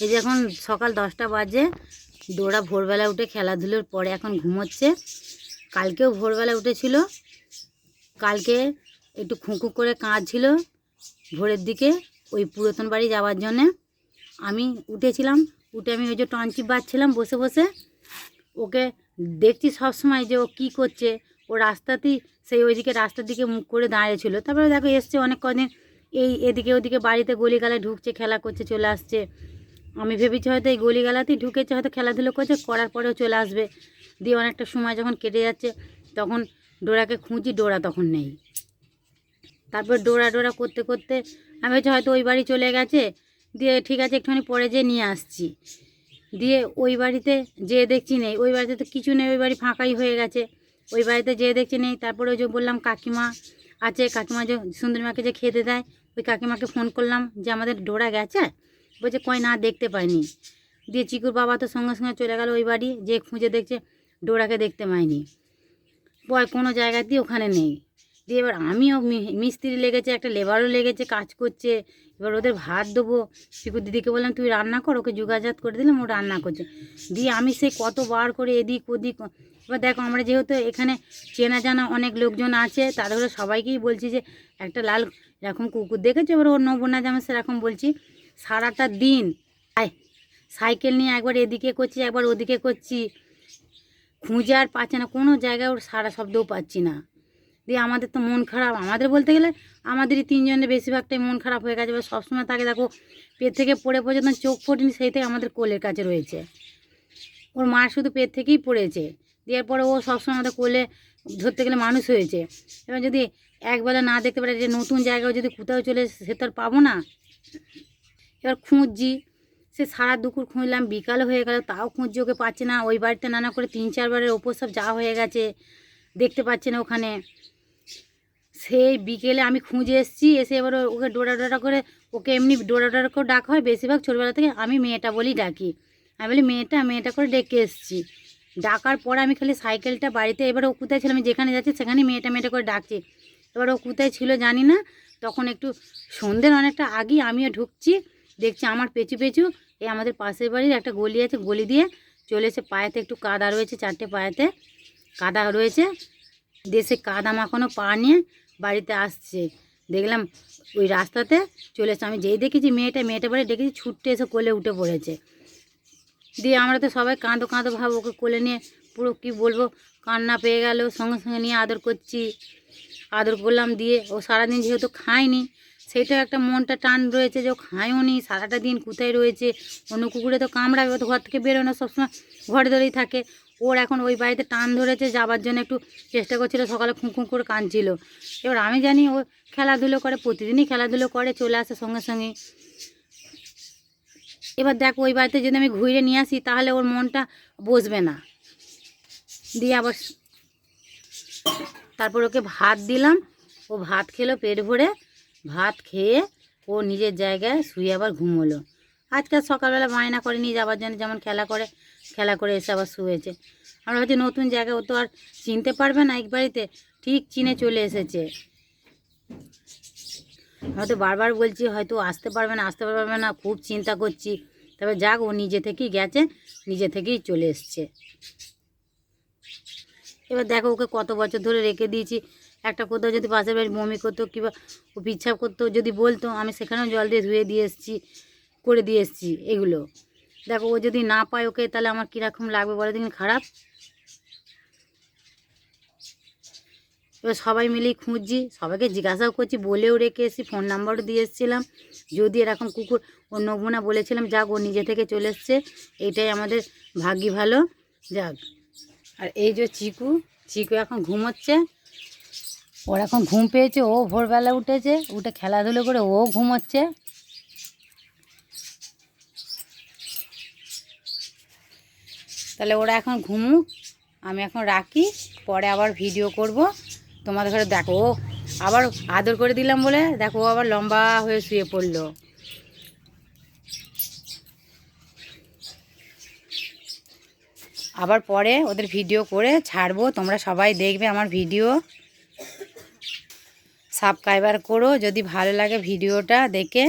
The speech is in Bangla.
এই যে এখন সকাল দশটা বাজে ডোরা ভোরবেলা উঠে খেলাধুলোর পরে এখন ঘুমোচ্ছে। কালকেও ভোরবেলা উঠেছিল, কালকে একটু খুঁকু করে কাঁদছিল ভোরের দিকে ওই পুরাতন বাড়ি যাওয়ার জন্যে। আমি উঠেছিলাম, উঠে আমি ওই যে টনচি বাজছিলাম বসে বসে। ওকে দেখছি সব সময় যে ও কী করছে, ও রাস্তাতেই সেই ওইদিকে রাস্তার দিকে মুখ করে দাঁড়িয়েছিল তারপরে দেখো এসছে অনেক কদিন, এই এদিকে ওদিকে বাড়িতে গলিগালায় ঢুকছে, খেলা করছে, চলে আসছে। আমি ভেবেছি হয়তো এই গলিগালাতেই ঢুকেছে, হয়তো খেলাধুলো করছে, করার পরেও চলে আসবে। দিয়ে অনেকটা সময় যখন কেটে যাচ্ছে, তখন ডোরাকে খুঁজি, ডোরা তখন নেই। তারপর ডোরা ডোরা করতে করতে আমি হচ্ছে হয়তো ওই বাড়ি চলে গেছে, দিয়ে ঠিক আছে, একটুখানি পরে যেয়ে নিয়ে আসছি। দিয়ে ওই বাড়িতে যেয়ে দেখছি নেই, ওই বাড়িতে তো কিছু নেই, ওই বাড়ি ফাঁকাই হয়ে গেছে। ওই বাড়িতে যেয়ে দেখছি নেই, তারপরে ওই যে বললাম কাকিমা আছে, কাকিমা যে সুন্দরীমাকে যে খেতে দেয়, ওই কাকিমাকে ফোন করলাম যে আমাদের ডোরা গেছে? বলছে, কই না, দেখতে পাইনি। দিয়ে চিকুর বাবা তো সঙ্গে সঙ্গে চলে গেল ওই বাড়ি, যে খুঁজে দেখছে ডোরাকে দেখতে পাইনি। বয় কোনো জায়গাতেই ওখানে নেই। দিয়ে এবার আমিও মিস্ত্রি লেগেছে, একটা লেবারও লেগেছে, কাজ করছে। এবার ওদের ভাত দেবো। চিকুর দিদিকে বললাম, তুই রান্না কর, ওকে যোগাযোগ করে দিলাম, ও রান্না করছে। দিয়ে আমি সেই কতবার করে এদিক ওদিক এবার দেখো, আমরা যেহেতু এখানে চেনা জানা অনেক লোকজন আছে, তাদের সবাইকেই বলছি যে, একটা লাল এরকম কুকুর দেখেছে? এবার ওর নবনা জামা সেরকম বলছি। সারাটা দিন। সাইকেল নিয়ে একবার এদিকে করছি, একবার ওদিকে করছি। খুঁজে আর পাচ্ছে না, কোনো জায়গায় ওর সারা শব্দও পাচ্ছি না। দিয়ে আমাদের তো মন খারাপ। আমাদের বলতে গেলে আমাদেরই তিনজনের বেশিরভাগটাই মন খারাপ হয়ে গেছে। এবার সবসময় তাকে দেখো, পেট থেকে পড়ে পর্যন্ত চোখ ফোটেনি, সেই থেকে আমাদের কোলের কাছে রয়েছে। ওর মা শুধু পেট থেকেই পড়েছে। দেওয়ার পরে ও সবসময় আমাদের কোলে ধরতে গেলে মানুষ হয়েছে। এবার যদি একবেলা না দেখতে পারে যে নতুন জায়গায় যদি কোথাও চলে সে তো আর পাবো না। এবার খুঁজছি। সে সারা দুপুর খুঁজলাম, বিকাল হয়ে গেল, তাও খুঁজছি, ওকে পাচ্ছে না। ওই বাড়িতে নানা করে তিন চারবারের ওপর সব যাওয়া হয়ে গেছে, দেখতে পাচ্ছে না ওখানে। সেই বিকেলে আমি খুঁজে এসেছি, এসে এবার ওকে ডোরা ডোরা করে, ওকে এমনি ডোরা ডোরা করে ডাকা হয়। বেশিরভাগ ছোটোবেলা থেকে আমি মেয়েটা বলেই ডাকি। আমি বলি, মেয়েটা মেয়েটা করে ডেকে এসেছি। ডাকার পর আমি খালি সাইকেলটা বাড়িতে, এবার ও কোথায় ছিল? আমি যেখানে যাচ্ছি, সেখানেই মেয়েটা মেয়েটা করে ডাকছি। এবার ও কোথায় ছিল জানি না। তখন একটু সন্ধ্যের অনেকটা আগেই আমিও ঢুকছি। দেখছি আমার পেছু পেছু এই আমাদের পাশের বাড়ির একটা গলি আছে, গলি দিয়ে চলে এসে পায়েতে একটু কাদা রয়েছে, চারটে পায়েতে কাদা রয়েছে। দেশে কাদা মাখানো পা নিয়ে বাড়িতে আসছে। দেখলাম ওই রাস্তাতে চলে এসে আমি যেই দেখেছি মেয়েটা মেয়েটা বাড়ি দেখেছি ছুটতে এসে কোলে উঠে পড়েছে। দিয়ে আমরা তো সবাই কাঁদো কাঁদো ভাব, ওকে কোলে নিয়ে পুরো কি বলব, কান্না পেয়ে গেল, সঙ্গে সঙ্গে নিয়ে আদর করছি। আদর করলাম দিয়ে ও সারাদিন যেহেতু খায়নি সেইটা একটা মনটা টান রয়েছে যে খায়ও নি, সারাটা দিন কোথায় রয়েছে? অন্য কুকুরে তো কামড়াবে তো ঘর থেকে বেরোয় না, সবসময় ঘরে ধরেই থাকে। ওর এখন ওই বাড়িতে টান ধরেছে, যাবার জন্য একটু চেষ্টা করছিল, সকালে খুঁ খুঁ করে কাঁদছিল। এবার আমি জানি ও খেলাধুলো করে, প্রতিদিনই খেলাধুলো করে, চলে আসে সঙ্গে সঙ্গে এবার দেখো, ওই বাড়িতে যদি আমি ঘুরে নিয়ে আসি, তাহলে ওর মনটা বসবে না। দিয়ে আবার তারপর ওকে ভাত দিলাম, ও ভাত খেলো, পেট ভরে ভাত খেয়ে ও নিজের জায়গায় শুয়ে আবার ঘুমোলো। আজকাল সকালবেলা বায়না করে নিয়ে যাওয়ার জন্য যেমন খেলা করে খেলা করে এসে আবার শুয়েছে। আমরা হচ্ছে নতুন জায়গায় ও তো আর চিনতে পারবে না এক বাড়িতে, ঠিক চিনে চলে এসেছে। হয়তো বারবার বলছি, হয়তো আসতে পারবে না, আসতে পারবে না, খুব চিন্তা করছি। তবে যাক, ও নিজে থেকেই গেছে, নিজে থেকেই চলে এসছে। এবার দেখো, ওকে কত বছর ধরে রেখে দিয়েছি। একটা কোথাও যদি পাশের বাড়ি বমি করতো কিংবা ও পিচ্ছাপ করতো, যদি বলতো, আমি সেখানেও জল দিয়ে ধুয়ে দিয়ে এসেছি, করে দিয়ে এসেছি এগুলো। দেখো, ও যদি না পায় ওকে, তাহলে আমার কীরকম লাগবে বলে দিন খারাপ? এবার সবাই মিলেই খুঁজছি, সবাইকে জিজ্ঞাসাও করছি, বলেও রেখে এসেছি, ফোন নাম্বারও দিয়ে এসেছিলাম। যদি এরকম কুকুর, ও নমুনা বলেছিলাম, যাক, ও নিজে থেকে চলে এসছে। এইটাই আমাদের ভাগ্যি ভালো। যাক, আর এই যে চিকু চিকু এখন ঘুমোচ্ছে। ওর এখন ঘুম পেয়েছে, ও ভোরবেলা উঠেছে, উঠে খেলাধুলো করে ও ঘুমোচ্ছে। তাহলে ওরা এখন ঘুমুক, আমি এখন রাখি, পরে আবার ভিডিও করব। তোমাদের ঘরে দেখো, ও আবার আদর করে দিলাম বলে, দেখো আবার লম্বা হয়ে শুয়ে পড়ল। আবার পরে ওদের ভিডিও করে ছাড়বো, তোমরা সবাই দেখবে আমার ভিডিও সাবস্ক্রাইবার করো যদি ভালো লাগে ভিডিওটা দেখে।